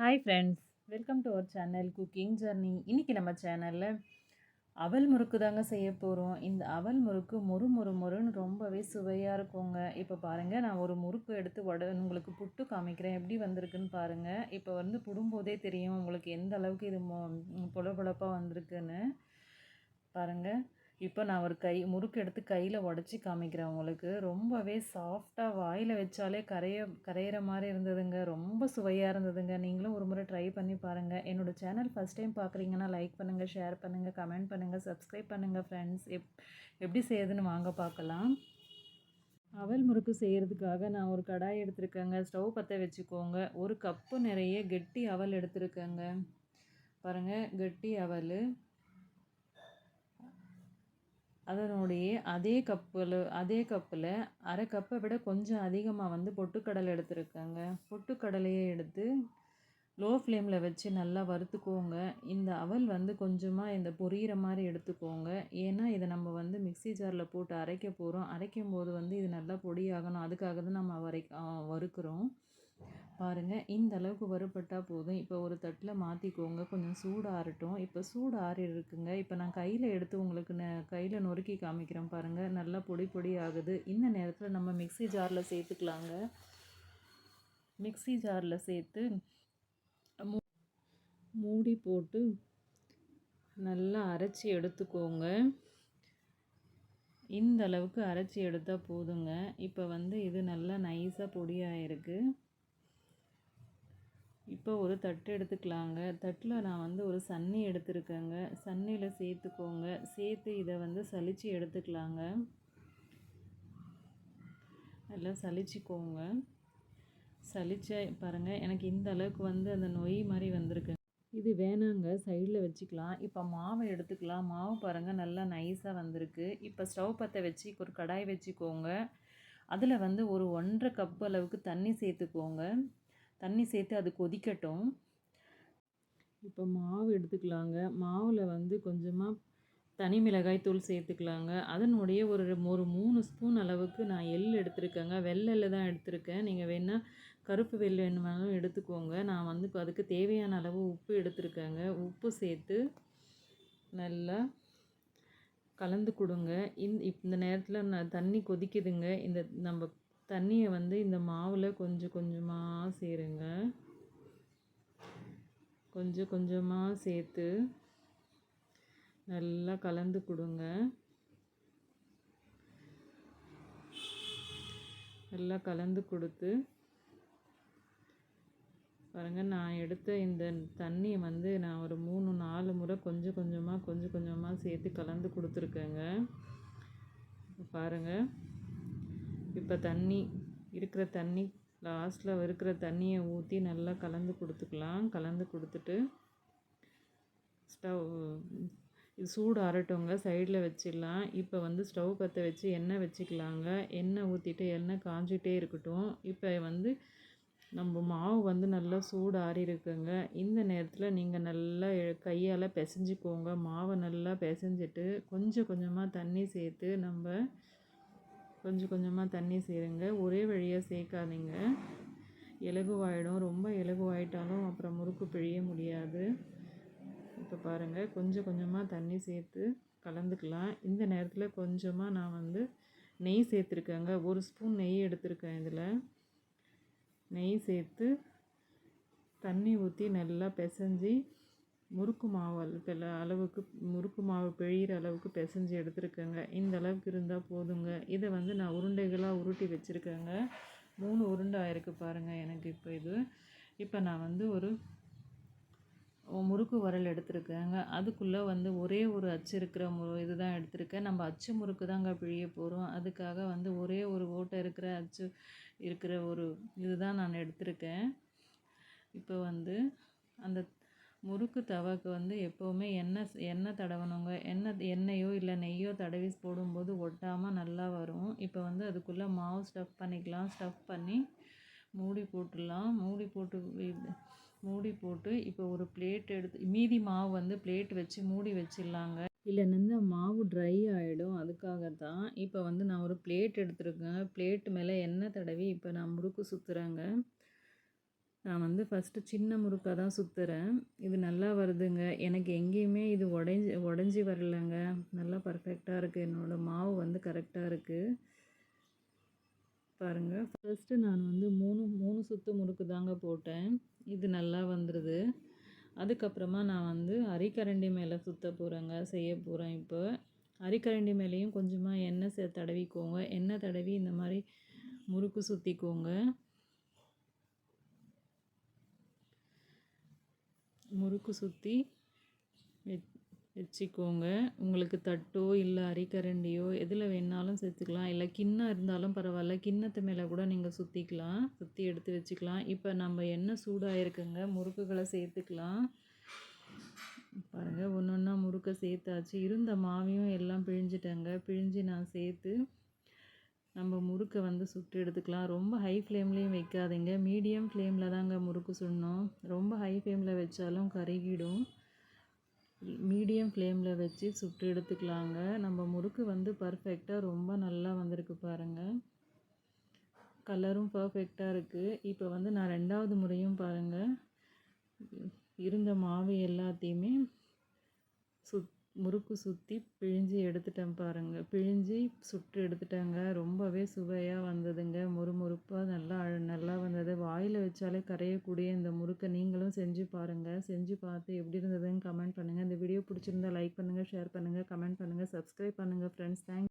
Hi friends welcome to our channel cooking journey இன்றைக்கி நம்ம சேனலில் அவல் முறுக்கு தாங்க செய்ய போகிறோம் இந்த அவல் முறுக்கு மொறு மொறு மொறுன்னு ரொம்பவே சுவையாக இருக்குங்க. இப்போ பாருங்கள் நான் ஒரு முறுக்கு எடுத்து உட உங்களுக்கு புட்டு காமிக்கிறேன். எப்படி வந்திருக்குன்னு பாருங்கள் இப்போ வந்து புடும்போதே தெரியும் உங்களுக்கு எந்த அளவுக்கு இது மொ பொல பொழப்பாக வந்திருக்குன்னு. பாருங்கள் இப்போ நான் ஒரு கை முறுக்கு எடுத்து கையில் உடச்சி காமிக்கிறேன் உங்களுக்கு. ரொம்பவே சாஃப்டாக வாயில் வச்சாலே கரைய கரையிற மாதிரி இருந்ததுங்க. ரொம்ப சுவையாக இருந்ததுங்க. நீங்களும் ஒரு முறை ட்ரை பண்ணி பாருங்கள் என்னோடய சேனல் ஃபஸ்ட் டைம் பார்க்குறீங்கன்னா லைக் பண்ணுங்கள் ஷேர் பண்ணுங்கள் கமெண்ட் பண்ணுங்கள் சப்ஸ்கிரைப் பண்ணுங்கள் ஃப்ரெண்ட்ஸ் எப் எப்படி செய்யுதுன்னு வாங்க பார்க்கலாம் அவல் முறுக்கு செய்கிறதுக்காக நான் ஒரு கடாய் எடுத்திருக்கேங்க. ஸ்டவ் பற்ற வச்சுக்கோங்க. ஒரு கப்பு நிறைய கெட்டி அவல் எடுத்திருக்கேங்க. பாருங்கள் கெட்டி அவல். அதனுடைய அதே கப்பில் அதே கப்பில் அரை கப்பை விட கொஞ்சம் அதிகமாக வந்து பொட்டுக்கடலை எடுத்துருக்கேங்க. பொட்டுக்கடலையை எடுத்து லோ ஃப்ளேமில் வச்சு நல்லா வறுத்துக்கோங்க. இந்த அவல் வந்து கொஞ்சமாக இந்த பொரியிற மாதிரி எடுத்துக்கோங்க. ஏன்னா இதை நம்ம வந்து மிக்சி ஜாரில் போட்டு அரைக்க போகிறோம் அரைக்கும் போது வந்து இது நல்லா பொடியாகணும். அதுக்காக தான் நம்ம வரை வறுக்கிறோம். பாருங்கள் இந்த அளவுக்கு வறுபட்டால் போதும். இப்போ ஒரு தட்டில் மாற்றிக்கோங்க கொஞ்சம் சூடு ஆறட்டும். இப்போ சூடு ஆறி இருக்குங்க இப்போ நான் கையில் எடுத்து உங்களுக்கு ந கையில் நொறுக்கி காமிக்கிறேன் பாருங்கள் நல்லா பொடி பொடி ஆகுது. இந்த நேரத்தில் நம்ம மிக்சி ஜாரில் சேர்த்துக்கலாங்க. மிக்சி ஜாரில் சேர்த்து மூடி போட்டு நல்லா அரைச்சி எடுத்துக்கோங்க. இந்த அளவுக்கு அரைச்சி எடுத்தால் போதுங்க. இப்போ வந்து இது நல்லா நைஸாக பொடியாக இருக்குது இப்போ ஒரு தட்டு எடுத்துக்கலாங்க. தட்டில் நான் வந்து ஒரு சன்னி எடுத்துருக்கேங்க. சன்னியில் சேர்த்துக்கோங்க. சேர்த்து இதை வந்து சலித்து எடுத்துக்கலாங்க. நல்லா சலிச்சிக்கோங்க சலிச்ச பாருங்கள் எனக்கு இந்த அளவுக்கு வந்து அந்த நொய் மாதிரி வந்திருக்கு. இது வேணாங்க. சைடில் வச்சுக்கலாம். இப்போ மாவை எடுத்துக்கலாம். மாவு பாருங்கள் நல்லா நைஸாக வந்திருக்கு. இப்போ ஸ்டவ் பற்ற வச்சு ஒரு கடாய் வச்சுக்கோங்க. அதில் வந்து ஒரு ஒன்றரை கப் அளவுக்கு தண்ணி சேர்த்துக்கோங்க. தண்ணி சேர்த்து அது கொதிக்கட்டும் இப்போ மாவு எடுத்துக்கலாங்க. மாவில் வந்து கொஞ்சமாக தனி மிளகாய் தூள் சேர்த்துக்கலாங்க. அதனுடைய ஒரு ஒரு மூணு ஸ்பூன் அளவுக்கு நான் எள் எடுத்திருக்கேங்க. வெள்ளெல்ல தான் எடுத்திருக்கேன். நீங்கள் வேணால் கருப்பு வெள்ளை வேணுமானாலும் எடுத்துக்கோங்க. நான் வந்து அதுக்கு தேவையான அளவு உப்பு எடுத்திருக்கேங்க. உப்பு சேர்த்து நல்லா கலந்து கொடுங்க. இந்த இந்த நேரத்தில் நான் தண்ணி கொதிக்குதுங்க. இந்த நம்ம தண்ணியை வந்து இந்த மாவில் கொஞ்சம் கொஞ்சமாக சேருங்க கொஞ்சம் கொஞ்சமாக சேர்த்து நல்லா கலந்து கொடுங்க. நல்லா கலந்து கொடுத்து பாருங்கள் நான் எடுத்த இந்த தண்ணியை வந்து நான் ஒரு மூணு நாலு முறை கொஞ்சம் கொஞ்சமாக கொஞ்சம் கொஞ்சமாக சேர்த்து கலந்து கொடுத்துருக்கேங்க. பாருங்கள் இப்போ தண்ணி இருக்கிற தண்ணி லாஸ்ட்டில் இருக்கிற தண்ணியை ஊற்றி நல்லா கலந்து கொடுத்துக்கலாம். கலந்து கொடுத்துட்டு ஸ்டவ் இது சூடு ஆறட்டவங்க சைடில் வச்சிடலாம். இப்போ வந்து ஸ்டவ் பற்ற வச்சு எண்ணெய் வச்சுக்கலாங்க. எண்ணெய் ஊற்றிட்டு எண்ணெய் காஞ்சிட்டே இருக்கட்டும். இப்போ வந்து நம்ம மாவு வந்து நல்லா சூடு ஆறி இருக்குங்க. இந்த நேரத்தில் நீங்கள் நல்லா கையால் பிசைஞ்சிக்கோங்க. மாவை நல்லா பிசைஞ்சிட்டு கொஞ்சம் கொஞ்சமாக தண்ணி சேர்த்து நம்ம கொஞ்சம் கொஞ்சமாக தண்ணி சேருங்க. ஒரே வழியாக சேர்க்காதீங்க இலகுவாயிடும். ரொம்ப இலகுவாயிட்டாலும் அப்புறம் முறுக்கு பிழிய முடியாது. இப்போ பாருங்கள் கொஞ்சம் கொஞ்சமாக தண்ணி சேர்த்து கலந்துக்கலாம். இந்த நேரத்தில் கொஞ்சமாக நான் வந்து நெய் சேர்த்துருக்கேங்க. ஒரு ஸ்பூன் நெய் எடுத்திருக்கேன் இதில். நெய் சேர்த்து தண்ணி ஊற்றி நல்லா பிசைஞ்சி முறுக்கு மாவு அளவுக்கு முறுக்கு மாவு பிழிகிற அளவுக்கு பிசைஞ்சி எடுத்துருக்கேங்க. இந்த அளவுக்கு இருந்தால் போதுங்க. இதை வந்து நான் உருண்டைகளாக உருட்டி வச்சுருக்கேங்க. மூணு உருண்டை ஆயிருக்கு பாருங்கள் எனக்கு இப்போ இது. இப்போ நான் வந்து ஒரு முறுக்கு வரல் எடுத்துருக்கேங்க. அதுக்குள்ளே வந்து ஒரே ஒரு அச்சு இருக்கிற மு இது தான் எடுத்திருக்கேன். நம்ம அச்சு முறுக்கு தாங்க பிழிய போகிறோம் அதுக்காக வந்து ஒரே ஒரு ஓட்டை இருக்கிற அச்சு இருக்கிற ஒரு இது தான் நான் எடுத்திருக்கேன். இப்போ வந்து அந்த முறுக்கு தவாக்கு வந்து எப்போவுமே எண்ணெய் எண்ணெய் தடவணுங்க. எண்ணெய் எண்ணெயோ இல்லை நெய்யோ தடவி போடும்போது ஒட்டாமல் நல்லா வரும். இப்போ வந்து அதுக்குள்ளே மாவு ஸ்டஃப் பண்ணிக்கலாம். ஸ்டஃப் பண்ணி மூடி போட்டுடலாம். மூடி போட்டு மூடி போட்டு இப்போ ஒரு பிளேட் எடுத்து மீதி மாவு வந்து பிளேட் வச்சு மூடி வச்சிடலாங்க. இல்லைன்னா மாவு ட்ரை ஆகிடும் அதுக்காக தான் இப்போ வந்து நான் ஒரு பிளேட் எடுத்துருக்கேன். பிளேட் மேலே எண்ணெய் தடவி இப்போ நான் முறுக்கு சுற்றுறேங்க நான் வந்து ஃபஸ்ட்டு சின்ன முறுக்காக தான் சுற்றுறேன் இது நல்லா வருதுங்க. எனக்கு எங்கேயுமே இது உடைஞ்சி உடஞ்சி வரலங்க. நல்லா பர்ஃபெக்டாக இருக்குது என்னோடய மாவு வந்து கரெக்டாக இருக்குது பாருங்கள் ஃபஸ்ட்டு நான் வந்து மூணு மூணு சுத்து முறுக்கு தாங்க போட்டேன். இது நல்லா வந்துடுது அதுக்கப்புறமா நான் வந்து அரிக்கரண்டி மேலே சுற்ற போகிறேங்க செய்ய போகிறேன் இப்போ. அரிக்கரண்டி மேலேயும் கொஞ்சமாக எண்ணெய் சே தடவிக்கோங்க. எண்ணெய் தடவி இந்த மாதிரி முறுக்கு சுற்றிக்கோங்க முறுக்கு சுற்றி வச்சுக்கோங்க. உங்களுக்கு தட்டோ இல்லை அரிக்கரண்டியோ எதில் வேணாலும் சேர்த்துக்கலாம். இல்லை கிண்ணம் இருந்தாலும் பரவாயில்ல. கிண்ணத்து மேலே கூட நீங்கள் சுற்றிக்கலாம் சுற்றி எடுத்து வச்சுக்கலாம். இப்போ நம்ம எண்ணெய் சூடாகிருக்குங்க முறுக்குகளை சேர்த்துக்கலாம். பாருங்கள் ஒன்று ஒன்றா முறுக்கை சேர்த்தாச்சு. இருந்த மாவையும் எல்லாம் பிழிஞ்சிட்டேங்க. பிழிஞ்சு நான் சேர்த்து நம்ம முறுக்கை வந்து சுட்டு எடுத்துக்கலாம். ரொம்ப ஹை ஃப்ளேம்லேயும் வைக்காதீங்க. மீடியம் ஃப்ளேமில் தாங்க முறுக்கு சுடணும். ரொம்ப ஹை ஃப்ளேமில் வச்சாலும் கருகிடும். மீடியம் ஃப்ளேமில் வச்சு சுட்டு எடுத்துக்கலாங்க. நம்ம முறுக்கு வந்து பர்ஃபெக்டாக ரொம்ப நல்லா வந்திருக்கு பாருங்கள் கலரும் பர்ஃபெக்டாக இருக்குது இப்போ வந்து நான் ரெண்டாவது முறையும் பாருங்கள் இருந்த மாவு எல்லாத்தையுமே சுத் முறுக்கு சுற்றி பிழிஞ்சு எடுத்துட்டேன் பாருங்கள் பிழிஞ்சு சுட்டு எடுத்துட்டேங்க. ரொம்பவே சுவையாக வந்ததுங்க. முறுமுறுப்பாக நல்லா நல்லா வந்தது. வாயில் வச்சாலே கரையக்கூடிய இந்த முறுக்கை நீங்களும் செஞ்சு பாருங்கள் செஞ்சு பார்த்து எப்படி இருந்ததுன்னு கமெண்ட் பண்ணுங்கள் இந்த வீடியோ பிடிச்சிருந்தா லைக் பண்ணுங்கள் ஷேர் பண்ணுங்கள் கமெண்ட் பண்ணுங்கள் சப்ஸ்கிரைப் பண்ணுங்கள் ஃப்ரெண்ட்ஸ் தேங்க்